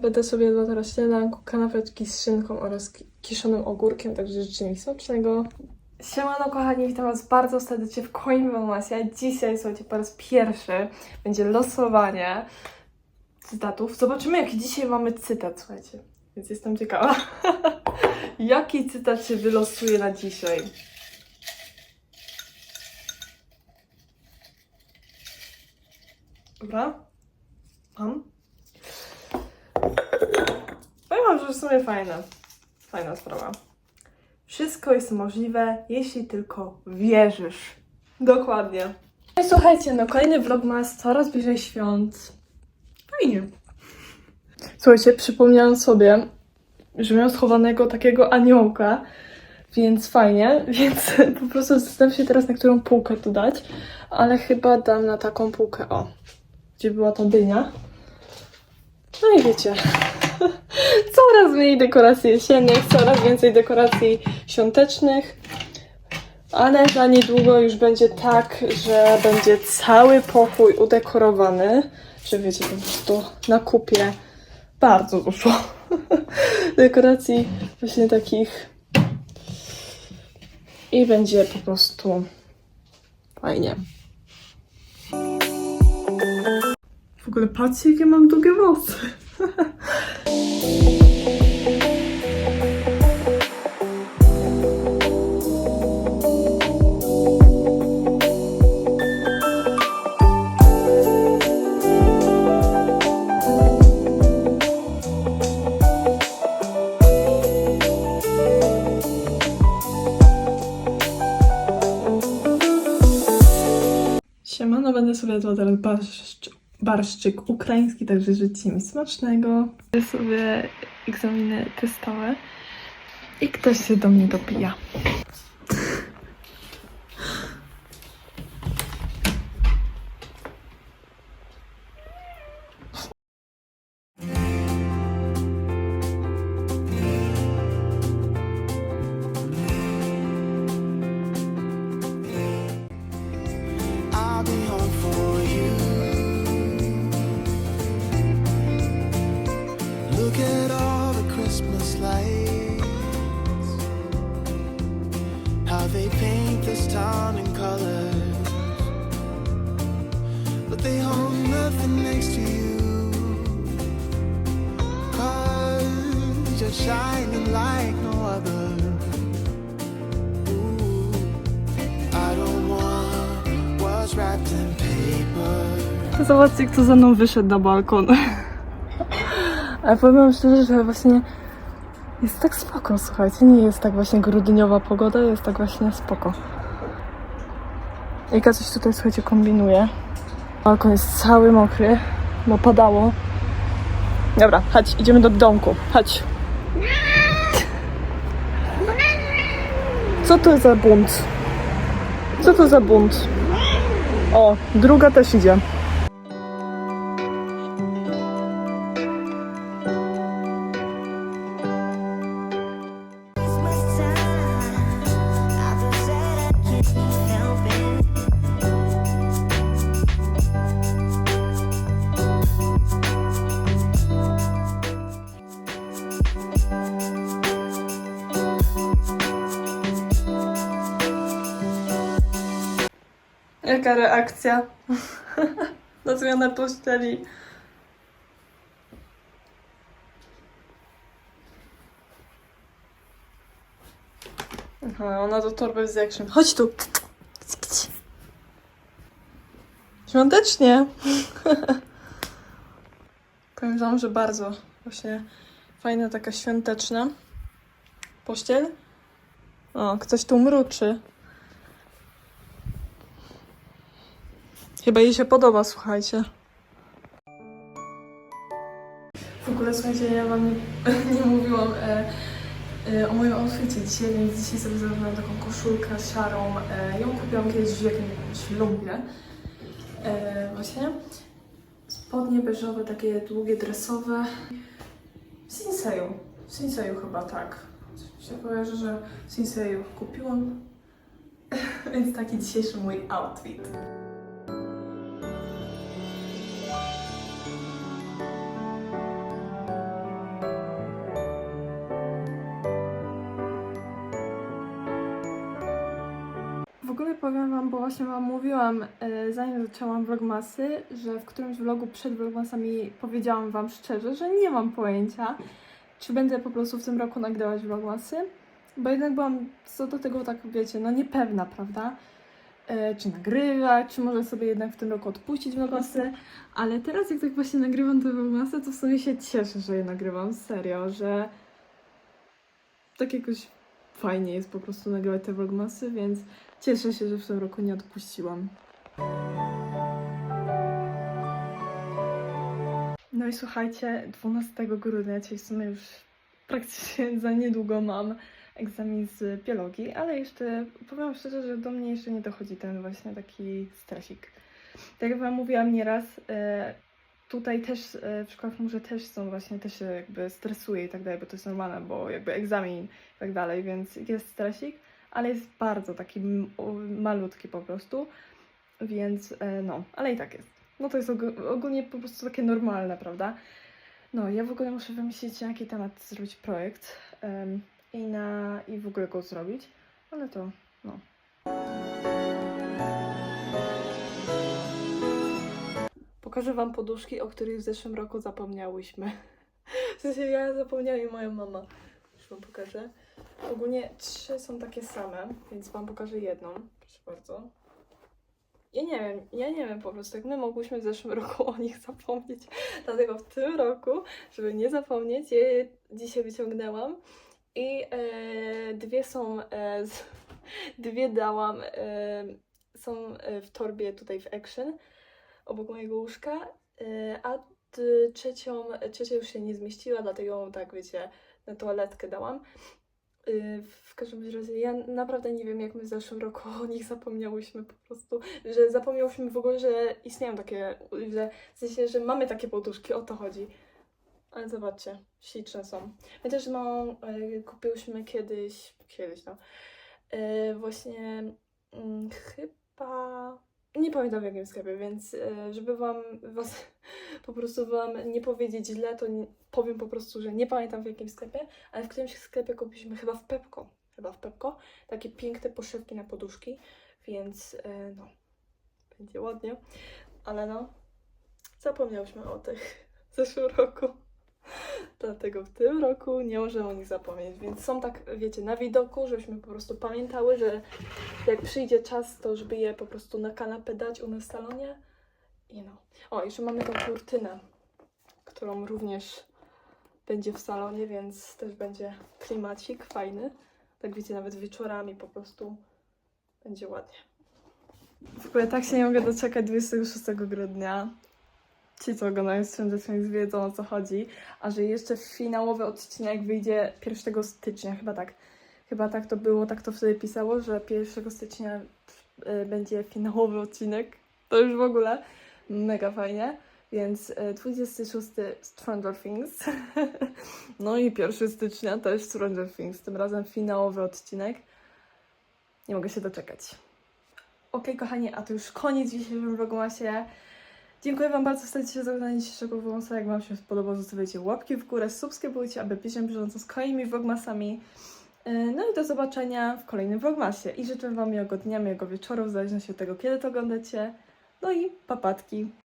Będę sobie jadła teraz śniadanku, kanapeczki z szynką oraz ki- kiszonym ogórkiem, także życzę mi smacznego. Siemano kochani, witam was bardzo serdecznie w kolejnym Vlogmasie. Dzisiaj, słuchajcie, po raz pierwszy będzie losowanie cytatów. Zobaczymy, jaki dzisiaj mamy cytat, słuchajcie. Więc jestem ciekawa, jaki cytat się wylosuje na dzisiaj. Dobra. Mam. Powiem wam, że w sumie fajne. Fajna sprawa. Wszystko jest możliwe, jeśli tylko wierzysz. Dokładnie. No i słuchajcie, no kolejny vlogmas coraz bliżej świąt. Fajnie. Słuchajcie, przypomniałam sobie, że miałam schowanego takiego aniołka, więc fajnie, więc po prostu zastanawiam się teraz, na którą półkę tu dać, ale chyba dam na taką półkę, o, gdzie była ta dynia. No i wiecie, coraz mniej dekoracji jesiennych, coraz więcej dekoracji świątecznych, ale za niedługo już będzie tak, że będzie cały pokój udekorowany, że wiecie, po prostu na kupie bardzo dużo dekoracji właśnie takich i będzie po prostu fajnie. W ogóle patrzcie, jakie mam długie włosy. Siemano, będę sobie jadła teraz barszcz, barszczyk ukraiński, także życzę mi smacznego. Sobie egzaminy testowe i ktoś się do mnie dopija. How they paint this town in colors. But they hold nothing next to you. Cause you're shining like no other. Ooh. I don't want what's wrapped in paper. Zobaczcie, kto za mną wyszedł na balkon. Ale powiem wam szczerze, że właśnie jest tak spoko, słuchajcie. Nie jest tak właśnie grudniowa pogoda, jest tak właśnie spoko. Ika coś tutaj, słuchajcie, kombinuje. Balkon jest cały mokry, bo padało. Dobra, chodź, idziemy do domku. Chodź. Co to za bunt? Co to za bunt? O, druga też idzie. Jaka reakcja na zmianę posteli? Aha, ona do torby z action. Chodź tu! Świątecznie! Powiem wam, że bardzo właśnie fajna taka świąteczna pościel. O, ktoś tu mruczy. Chyba jej się podoba, słuchajcie. W ogóle, słuchajcie, ja wam nie, nie mówiłam e, e, o moim outficie dzisiaj, więc dzisiaj sobie zabrałam taką koszulkę szarą. E, ją kupiłam kiedyś w jakimś ślubie. E, właśnie. Spodnie beżowe, takie długie, dresowe. W Sinseju. W Sinseju chyba tak. Coś się kojarzy, że w Sinseju kupiłam. Więc taki dzisiejszy mój outfit. Powiem Wam, bo właśnie Wam mówiłam, e, zanim zaczęłam vlogmasy, że w którymś vlogu przed vlogmasami powiedziałam Wam szczerze, że nie mam pojęcia, czy będę po prostu w tym roku nagrywać vlogmasy, bo jednak byłam co do tego tak, wiecie, no niepewna, prawda? E, czy nagrywać, czy może sobie jednak w tym roku odpuścić vlogmasy, ale teraz jak tak właśnie nagrywam te vlogmasy, to w sumie się cieszę, że je nagrywam, serio, że tak jakoś fajnie jest po prostu nagrywać te vlogmasy, więc cieszę się, że w tym roku nie odpuściłam. No i słuchajcie, 12 grudnia, czyli w sumie już praktycznie za niedługo mam egzamin z biologii, ale jeszcze powiem szczerze, że do mnie jeszcze nie dochodzi ten właśnie taki stresik. Tak jak Wam mówiłam nieraz, e, tutaj też e, w szkołach może też są właśnie, też się jakby stresuje i tak dalej, bo to jest normalne, bo jakby egzamin i tak dalej, więc jest stresik, ale jest bardzo taki malutki po prostu, więc e, no, ale i tak jest. No to jest og- ogólnie po prostu takie normalne, prawda? No, ja w ogóle muszę wymyślić, na jaki temat zrobić projekt em, i, na, i w ogóle go zrobić, ale to, no. Pokażę Wam poduszki, o których w zeszłym roku zapomniałyśmy. W sensie ja zapomniałam i moja mama. Już Wam pokażę. Ogólnie trzy są takie same, więc Wam pokażę jedną. Proszę bardzo. Ja nie wiem, ja nie wiem po prostu, jak my mogłyśmy w zeszłym roku o nich zapomnieć. Dlatego w tym roku, żeby nie zapomnieć, je dzisiaj wyciągnęłam. I e, dwie są, e, z, dwie dałam, e, są e, w torbie tutaj w Action, obok mojego łóżka, e, a trzecią, trzecia już się nie zmieściła, dlatego ją tak, wiecie, na toaletkę dałam. Y, W każdym razie ja naprawdę nie wiem, jak my w zeszłym roku o nich zapomniałyśmy po prostu, że zapomniałyśmy w ogóle, że istnieją takie, że w sensie, że mamy takie poduszki, o to chodzi. Ale zobaczcie, śliczne są. My też no, y, kupiłyśmy kiedyś, kiedyś no, y, właśnie mm, chyba, nie pamiętam w jakim sklepie, więc y, żeby wam, was po prostu wam nie powiedzieć źle, to nie, powiem po prostu, że nie pamiętam w jakim sklepie, ale w którymś sklepie kupiliśmy chyba w Pepko, chyba w Pepko, takie piękne poszewki na poduszki, więc e, no, będzie ładnie, ale no, zapomniałyśmy o tych w zeszłym roku. Dlatego w tym roku nie możemy o nich zapomnieć, więc są tak, wiecie, na widoku, żebyśmy po prostu pamiętały, że jak przyjdzie czas, to żeby je po prostu na kanapę dać u nas w salonie i no. O, jeszcze mamy tą kurtynę, którą również będzie w salonie, więc też będzie klimacik fajny. Tak wiecie, nawet wieczorami po prostu będzie ładnie. W ogóle tak się nie mogę doczekać 26 grudnia. Ci, co oglądają Stranger Things wiedzą o co chodzi. A że jeszcze finałowy odcinek wyjdzie 1 stycznia, chyba tak. Chyba tak to było, tak to wtedy pisało, że 1 stycznia y, będzie finałowy odcinek. To już w ogóle mega fajnie. Więc e, 26 Stranger Things. No i 1 stycznia też Stranger Things. Tym razem finałowy odcinek. Nie mogę się doczekać. Okej, kochani, a to już koniec dzisiejszego vlogmasie. Dziękuję Wam bardzo serdecznie za oglądanie dzisiejszego vlogmasa. Jak Wam się spodobał, zostawiajcie łapki w górę, subskrybujcie, aby być na bieżąco z kolejnymi vlogmasami. E, No i do zobaczenia w kolejnym vlogmasie. I życzę Wam miłego dnia, miłego wieczoru, w zależności od tego, kiedy to oglądacie. No i papatki.